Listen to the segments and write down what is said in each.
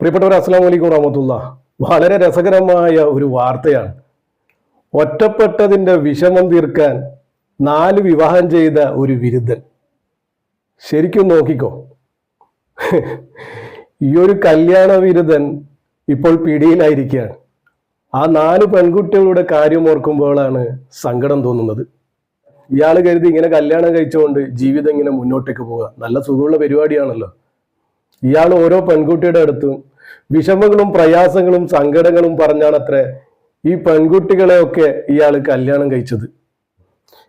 പ്രിയപ്പെട്ടവർ അസ്സാം വലൈക്കും റഹമത്തുള്ള വളരെ രസകരമായ ഒരു വാർത്തയാണ്. ഒറ്റപ്പെട്ടതിന്റെ വിഷമം തീർക്കാൻ നാല് വിവാഹം ചെയ്ത ഒരു വിരുദ്ധൻ. ശരിക്കും നോക്കിക്കോ. ഈ ഒരു കല്യാണ വിരുദ്ധൻ ഇപ്പോൾ പിടിയിലായിരിക്കുകയാണ്. ആ നാല് പെൺകുട്ടികളുടെ കാര്യം ഓർക്കുമ്പോഴാണ് സങ്കടം തോന്നുന്നത്. ഇയാൾ കരുതി ഇങ്ങനെ കല്യാണം കഴിച്ചുകൊണ്ട് ജീവിതം ഇങ്ങനെ മുന്നോട്ടേക്ക് പോവുക. നല്ല സുഖമുള്ള പരിപാടിയാണല്ലോ. ഇയാൾ ഓരോ പെൺകുട്ടിയുടെ അടുത്തും വിഷമങ്ങളും പ്രയാസങ്ങളും സങ്കടങ്ങളും പറഞ്ഞാണത്രേ ഈ പെൺകുട്ടികളെയൊക്കെ ഇയാൾ കല്യാണം കഴിച്ചത്.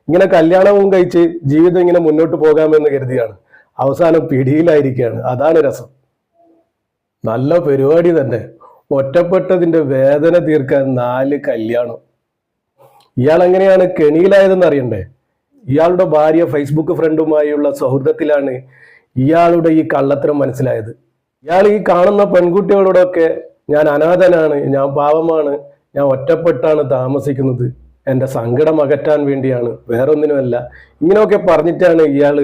ഇങ്ങനെ കല്യാണവും കഴിച്ച് ജീവിതം ഇങ്ങനെ മുന്നോട്ട് പോകാമെന്ന് കരുതിയാണ്. അവസാനം പിടിയിലായിരിക്കുകയാണ്. അതാണ് രസം. നല്ല പരിപാടി തന്നെ. ഒറ്റപ്പെട്ടതിന്റെ വേദന തീർക്കാൻ നാല് കല്യാണം. ഇയാൾ എങ്ങനെയാണ് കെണിയിലായതെന്ന് അറിയണ്ടേ? ഇയാളുടെ ഭാര്യ ഫേസ്ബുക്ക് ഫ്രണ്ടുമായുള്ള സൗഹൃദത്തിലാണ് ഇയാളുടെ ഈ കള്ളത്തരം മനസ്സിലായത്. ഇയാൾ ഈ കാണുന്ന പെൺകുട്ടികളോടൊക്കെ ഞാൻ അനാഥനാണ് ഞാൻ പാവമാണ് ഞാൻ ഒറ്റപ്പെട്ടാണ് താമസിക്കുന്നത്. എന്റെ സങ്കടം അകറ്റാൻ വേണ്ടിയാണ് വേറൊന്നിനുമല്ല. ഇങ്ങനെയൊക്കെ പറഞ്ഞിട്ടാണ് ഇയാൾ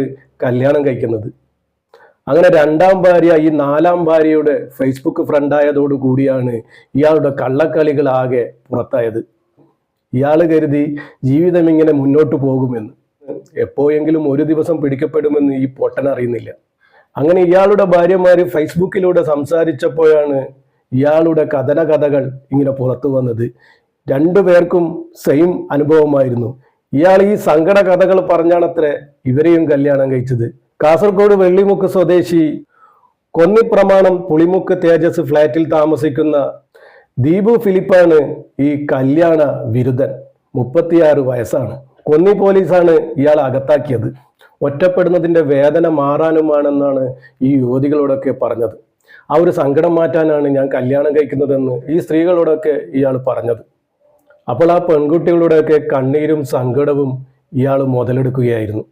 കല്യാണം കഴിക്കുന്നത്. അങ്ങനെ രണ്ടാം ഭാര്യ ഈ നാലാം ഭാര്യയുടെ ഫേസ്ബുക്ക് ഫ്രണ്ടായതോടു കൂടിയാണ് ഇയാളുടെ കള്ളക്കളികൾ ആകെ പുറത്തായത്. ഇയാൾ കരുതി ജീവിതം ഇങ്ങനെ മുന്നോട്ട് പോകുമെന്ന്. എപ്പോഴെങ്കിലും ഒരു ദിവസം പിടിക്കപ്പെടുമെന്ന് ഈ പൊട്ടൻ അറിയുന്നില്ല. അങ്ങനെ ഇയാളുടെ ഭാര്യമാര് ഫേസ്ബുക്കിലൂടെ സംസാരിച്ചപ്പോഴാണ് ഇയാളുടെ കഥന കഥകൾ ഇങ്ങനെ പുറത്തു വന്നത്. രണ്ടു പേർക്കും സെയിം അനുഭവമായിരുന്നു. ഇയാൾ ഈ സങ്കട കഥകൾ പറഞ്ഞാണത്രേ ഇവരെയും കല്യാണം കഴിച്ചത്. കാസർഗോഡ് വെള്ളിമുക്ക് സ്വദേശി കൊന്നിപ്രമാണം പുളിമുക്ക് തേജസ് ഫ്ലാറ്റിൽ താമസിക്കുന്ന ദീപു ഫിലിപ്പാണ് ഈ കല്യാണ വിരുദ്ധൻ. മുപ്പത്തിയാറ് വയസ്സാണ്. കൊന്നി പോലീസാണ് ഇയാൾ അകത്താക്കിയത്. ഒറ്റപ്പെടുന്നതിന്റെ വേദന മാറാനുമാണെന്നാണ് ഈ യുവതികളോടൊക്കെ പറഞ്ഞത്. ആ ഒരു സങ്കടം മാറ്റാനാണ് ഞാൻ കല്യാണം കഴിക്കുന്നതെന്ന് ഈ സ്ത്രീകളോടൊക്കെ ഇയാൾ പറഞ്ഞത്. അപ്പോൾ ആ പെൺകുട്ടികളുടെയൊക്കെ കണ്ണീരും സങ്കടവും ഇയാൾ മുതലെടുക്കുകയായിരുന്നു.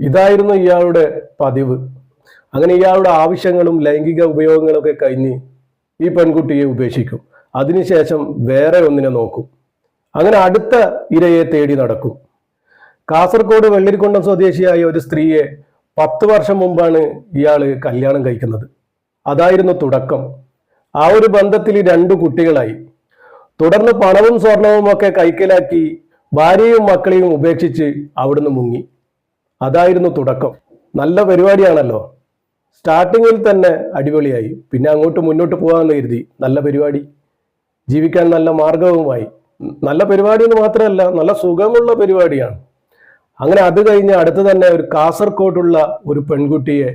ഇതായിരുന്നു ഇയാളുടെ പതിവ്. അങ്ങനെ ഇയാളുടെ ആവശ്യങ്ങളും ലൈംഗിക ഉപയോഗങ്ങളൊക്കെ കഴിഞ്ഞ് ഈ പെൺകുട്ടിയെ ഉപേക്ഷിക്കും. അതിനുശേഷം വേറെ ഒന്നിനെ നോക്കും. അങ്ങനെ അടുത്ത ഇരയെ തേടി നടക്കും. കാസർഗോഡ് വെള്ളിരിക്കൊണ്ടം സ്വദേശിയായ ഒരു സ്ത്രീയെ പത്ത് വർഷം മുമ്പാണ് ഇയാൾ കല്യാണം കഴിക്കുന്നത്. അതായിരുന്നു തുടക്കം. ആ ഒരു ബന്ധത്തിൽ രണ്ടു കുട്ടികളായി. തുടർന്ന് പണവും സ്വർണവും ഒക്കെ കൈക്കലാക്കി ഭാര്യയും മക്കളെയും ഉപേക്ഷിച്ച് അവിടുന്ന് മുങ്ങി. അതായിരുന്നു തുടക്കം. നല്ല പരിപാടിയാണല്ലോ. സ്റ്റാർട്ടിങ്ങിൽ തന്നെ അടിപൊളിയായി. പിന്നെ അങ്ങോട്ട് മുന്നോട്ട് പോകാമെന്ന് കരുതി. നല്ല പരിപാടി. ജീവിക്കാൻ നല്ല മാർഗവുമായി നല്ല പരിപാടി എന്ന് മാത്രമല്ല നല്ല സുഖമുള്ള പരിപാടിയാണ്. അങ്ങനെ അത് കഴിഞ്ഞ് അടുത്ത് തന്നെ ഒരു കാസർകോട്ടുള്ള ഒരു പെൺകുട്ടിയെ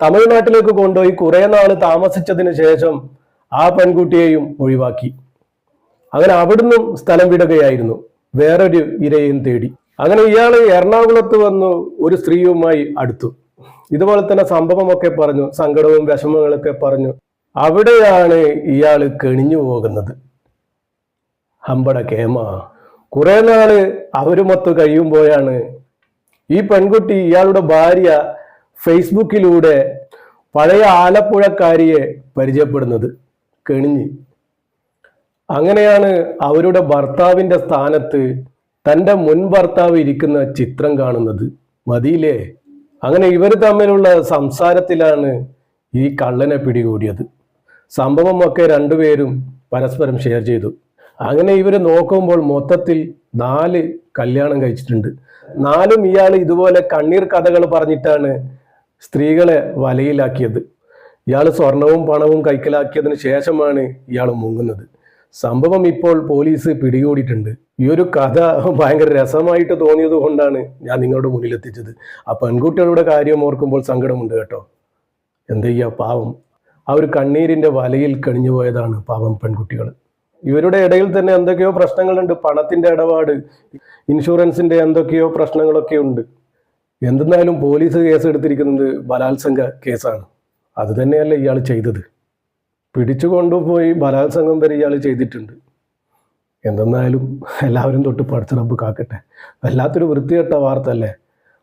തമിഴ്നാട്ടിലേക്ക് കൊണ്ടുപോയി കുറെ നാൾ താമസിച്ചതിന് ശേഷം ആ പെൺകുട്ടിയെയും ഒഴിവാക്കി. അങ്ങനെ അവിടുന്നും സ്ഥലം വിടുകയായിരുന്നു. വേറൊരു ഇരയും തേടി. അങ്ങനെ ഇയാൾ എറണാകുളത്ത് വന്നു ഒരു സ്ത്രീയുമായി അടുത്തു. ഇതുപോലെ തന്നെ സംഭവമൊക്കെ പറഞ്ഞു സങ്കടവും വിഷമങ്ങളൊക്കെ പറഞ്ഞു. അവിടെയാണ് ഇയാൾ കെണിഞ്ഞു പോകുന്നത്. ഹമ്പട കേമ കുറെ നാൾ അവരുമൊത്ത് കഴിയുമ്പോഴാണ് ഈ പെൺകുട്ടി ഇയാളുടെ ഭാര്യ ഫേസ്ബുക്കിലൂടെ പഴയ ആലപ്പുഴക്കാരിയെ പരിചയപ്പെടുന്നത്. കെണിഞ്ഞ്. അങ്ങനെയാണ് അവരുടെ ഭർത്താവിന്റെ സ്ഥാനത്ത് തന്റെ മുൻ ഭർത്താവ് ഇരിക്കുന്ന ചിത്രം കാണുന്നത്. മതിയില്ലേ? അങ്ങനെ ഇവർ തമ്മിലുള്ള സംസാരത്തിലാണ് ഈ കള്ളനെ പിടികൂടിയത്. സംഭവമൊക്കെ രണ്ടുപേരും പരസ്പരം ഷെയർ ചെയ്തു. അങ്ങനെ ഇവർ നോക്കുമ്പോൾ മൊത്തത്തിൽ നാല് കല്യാണം കഴിച്ചിട്ടുണ്ട്. നാലും ഇയാൾ ഇതുപോലെ കണ്ണീർ കഥകൾ പറഞ്ഞിട്ടാണ് സ്ത്രീകളെ വലയിലാക്കിയത്. ഇയാൾ സ്വർണവും പണവും കൈക്കലാക്കിയതിന് ശേഷമാണ് ഇയാൾ മുങ്ങുന്നത്. സംഭവം ഇപ്പോൾ പോലീസ് പിടികൂടിയിട്ടുണ്ട്. ഈ ഒരു കഥ ഭയങ്കര രസമായിട്ട് തോന്നിയത് കൊണ്ടാണ് ഞാൻ നിങ്ങളുടെ മുന്നിൽ എത്തിച്ചത് ആ പെൺകുട്ടികളുടെ കാര്യം ഓർക്കുമ്പോൾ സങ്കടമുണ്ട് കേട്ടോ. എന്ത് പാവം. ആ ഒരു കണ്ണീരിന്റെ വലയിൽ കണിഞ്ഞു പോയതാണ് പാവം പെൺകുട്ടികൾ ഇവരുടെ ഇടയിൽ തന്നെ എന്തൊക്കെയോ പ്രശ്നങ്ങളുണ്ട്. പണത്തിന്റെ ഇടപാട് ഇൻഷുറൻസിന്റെ എന്തൊക്കെയോ പ്രശ്നങ്ങളൊക്കെ ഉണ്ട്. എന്തെന്നാലും പോലീസ് കേസ് എടുത്തിരിക്കുന്നത് ബലാത്സംഗ കേസാണ്. അത് തന്നെയല്ല ഇയാൾ ചെയ്തത്. പിടിച്ചു കൊണ്ടുപോയി ബലാത്സംഗം വരെ ഇയാൾ ചെയ്തിട്ടുണ്ട്. എന്തെന്നാലും എല്ലാവരും തൊട്ട് പഠിച്ച റബ്ബ് കാക്കട്ടെ. വല്ലാത്തൊരു വൃത്തികെട്ട വാർത്ത അല്ലേ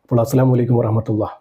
അപ്പോൾ അസ്സാം വലൈക്കും വറഹമത്തുള്ള